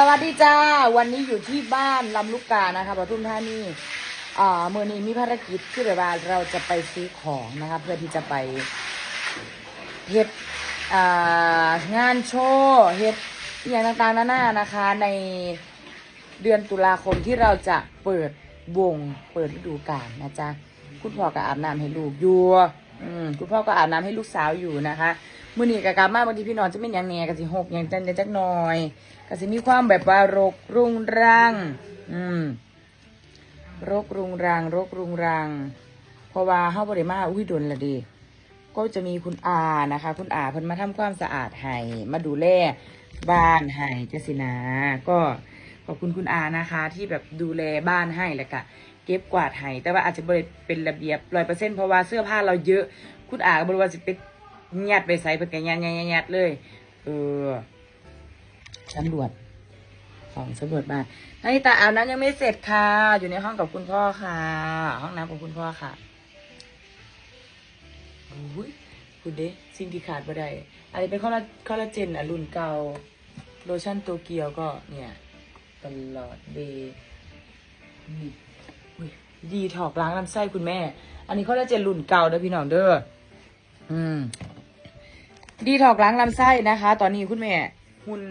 สวัสดีจ้า วันนี้อยู่ที่บ้านลำลูกกานะคะปทุมธานีอ่เมื่อนี้มีภารกิจที่แบบว่าเราจะไปซื้อของนะคะเพื่อที่จะไปเฮ็ดอ่างานโชว์เฮ็ดอย่างต่างๆนานานะคะ ในเดือนตุลาคมที่เราจะเปิดวงเปิดฤดูกาลนะจ๊ะคุณพ่อก็อาบน้ำให้ลูกอยู่คุณพ่อก็อาบน้ำให้ลูกสาวอยู่นะคะ มื่อนี้กะกลับมาบางทีพี่นอนจะเป็นอย่างแหน่กะสิหกอย่างจันจักหน่อยกะสิมีความแบบว่ารกรุงรังอืมรกรุงรังรกรุงรัง เพราะว่าเฮาบ่ได้มาอุ้ยดนละเดีก็จะมีคุณอานะคะ คุณอาเพิ่นมาทำความสะอาดให้มาดูแลบ้านให้เจสินาก็ขอบคุณคุณอานะคะ ที่แบบดูแลบ้านให้แล้วก็เก็บกวาดให้แต่ว่าอาจจะบริเป็นระเบียบร้อยเปอร์เซ็นต์เพราะว่าเสื้อผ้าเราเยอะ คุณอาก็บริว่าจะไป ยัดไปใส่เพื่อแกยัดยัดยัดยัดเลย เออสำรวจของสำรวจบ้านนาฬิตาอาบน้ำยังไม่เสร็จค่ะ อยู่ในห้องกับคุณพ่อค่ะ ห้องน้ำของคุณพ่อค่ะอุ้ยคุณเด้สิ่งที่ขาดบ่ได้อันนี้เป็นคอลลาคอลลาเจนอะรุ่นเก่าโลชั่นโตเกียวก็เนี่ยตลอดเดย์นี่อุ้ยดีถอกล้างลำไส้คุณแม่ อันนี้คอลลาเจนรุ่นเก่าเด้อพี่น้องเด้ออืม ดีถอกล้างลำไส้นะคะ ตอนนี้คุณแม่หุ่น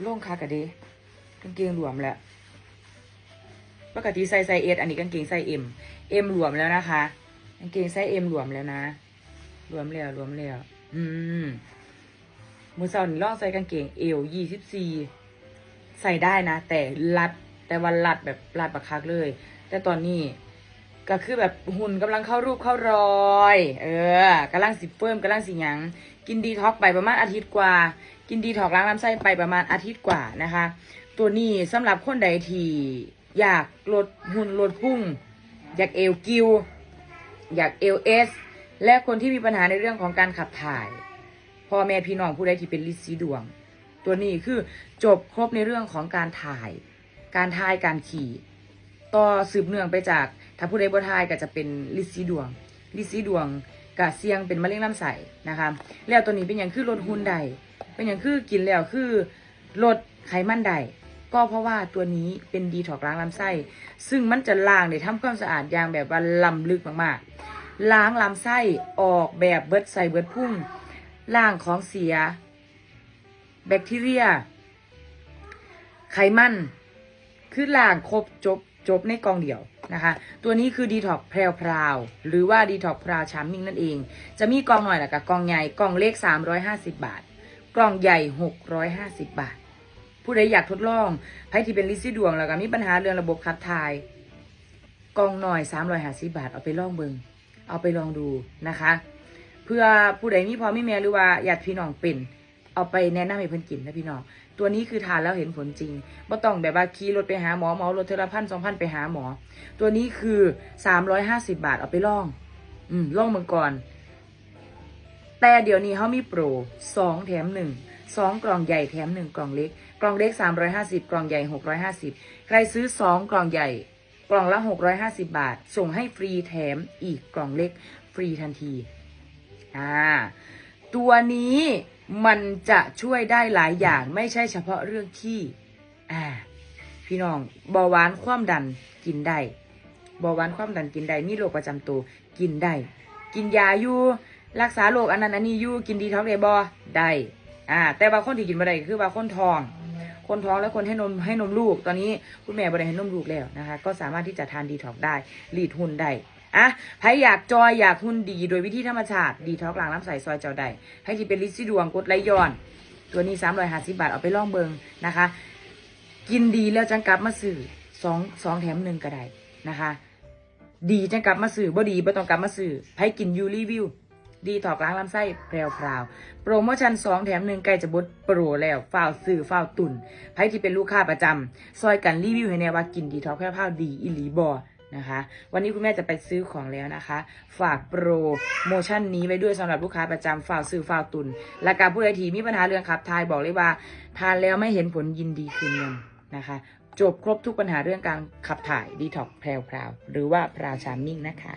โล่งคากะเดกางเกงหลวมแล้วปกติใส่ไซส์เอสอันนี้กางเกงไซส์เอ็มเอ็มหลวมแล้วนะคะกางเกงไซส์เอ็มหลวมแล้วนะหลวมแล้วหลวมแล้วอืมมือสาร์นี่ลองใส่กางเกงเอวยี่สิบสี่ใส่ได้นะ แต่รัดแต่วันรัดแบบรัดบักคักเลย แต่ตอนนี้ ก็คือแบบหุ่นกำลังเข้ารูปเข้ารอย เออกำลังสิเฟิ่มกำลังสิหยัง กินดีท็อกไปประมาณอาทิตย์กว่า กินดีท็อกล้างลำไส้ไปประมาณอาทิตย์กว่านะคะ ตัวนี้สำหรับคนใดที่อยากลดหุ่นลดพุ่ง อยากเอวกิว อยากเอลเอส และคนที่มีปัญหาในเรื่องของการขับถ่ายพ่อแม่พี่น้องผู้ใดที่เป็นลิซีดวง ตัวนี้คือจบครบในเรื่องของการถ่าย การทายการขี่ ต่อสืบเนื่องไปจาก ถ้าผู้ใดบ่ทายก็จะเป็นลิซีดวง ลิซีดวงกะเสี่ยงเป็นมะเร็งลำไส้นะคะ แล้วตัวนี้เป็นอย่างคือลดหุ่นใด เป็นอย่างคือกินแล้วคือลดไขมันใด ก็เพราะว่าตัวนี้เป็นดีท็อกล้างลำไส้ ซึ่งมันจะล้างในทำความสะอาดอย่างแบบว่าล้ำลึกมากๆ ล้างลำไส้ออกแบบเบิดใส่เบิดพุ่งล้างของเสีย แบคทีเรีย ไขมัน คือล้างครบจบจบในกองเดียว นะคะ ตัวนี้คือดีท็อกแพรวพราวหรือว่าดีท็อกพราวชาร์มมิงนั่นเอง จะมีกล่องหน่อยละกับกล่องใหญ่กล่องเล็ก 350 บาท กล่องใหญ่ 650 บาท ผู้ใดอยากทดลองใครที่เป็นลิซิดวงแล้วก็มีปัญหาเรื่องระบบขับถ่าย กล่องหน่อย 350 บาท เอาไปลองเบิงเอาไปลองดูนะคะ เพื่อผู้ใดมีพอไม่แม่หรือว่าญาติพี่น้องเป็น เอาไปแนะนำให้เพิ่นกินนะพี่น้อง ตัวนี้คือทานแล้วเห็นผลจริงบ่ต้องแบบว่าขี่รถไปหาหมอหมอรถเทอละพันสองพันไปหาหมอ ตัวนี้คือสามร้อยห้าสิบาทเอาไปลอง อืมลองเมืองก่อนแต่เดี๋ยวนี้เขามีโปรสองแถมหนึ่งสองกล่องใหญ่แถมหนึ่งกล่องเล็ก กล่องเล็กสามร้อยห้าสิบกล่องใหญ่หกร้อยห้าสิบใครซื้อสองกล่องใหญ่ กล่องละหกร้อยห้าสิบาท ส่งให้ฟรีแถมอีกกล่องเล็ก ฟรีทันที อ่า ตัวนี้ มันจะช่วยได้หลายอย่างไม่ใช่เฉพาะเรื่องที่อ่าพี่น้องเบาหวานความดันกินได้เบาหวานความดันกินได้มีโรคประจำตัวกินได้ กินยาอยู่รักษาโรคอันนั้นอันนี้อยู่กินดีท้องได้บ่ได้อ่าแต่ว่าคนที่กินบ่ได้คือว่าคนท้อง คนท้องและคนให้นมให้นมลูก ตอนนี้คุณแม่บ่ได้ให้นมลูกแล้วนะคะ ก็สามารถที่จะทานดีท็อกได้รีดหุ่นได้ อะใครอยากจอยอยากหุ่นดี โดยวิธีธรรมชาติ ดีท็อกหลังน้ำใสซอยเจ้าได้ให้ที่เป็นลิซิดวงกดไหลย้อน ตัวนี้สามร้อยห้าสิบาท เอาไปล่องเบิงนะคะ กินดีแล้วจังกลับมาซื้อสองสองแถมหนึ่งก็ได้นะคะ ดีจังกลับมาซื้อบ่ดีบ่ต้องกลับมาซื้อให้กินยูรีวิวดีถอกล้างลำไส้แพรวพราวโปรโมชั่นสองแถมหนึ่งใกล้จะบดโปรแล้วฝ้าวซื้อฝ้าตุนใครที่เป็นลูกค้าประจำซอยกันรีวิวให้แน่ว่ากินดีถอกแพรวพราวดีอิลีบอ นะคะ วันนี้คุณแม่จะไปซื้อของแล้วนะคะ ฝากโปรโมชั่นนี้ไว้ด้วยสำหรับลูกค้าประจำฝ้าวซื้อฝาวตุนและการผู้ใดทีมีปัญหาเรื่องขับถ่ายบอกเลยว่า ทานแล้วไม่เห็นผลยินดีคืนเงินนะคะ จบครบทุกปัญหาเรื่องการขับถ่ายดีท็อกแพรวๆหรือว่าพราชามิ่งนะคะ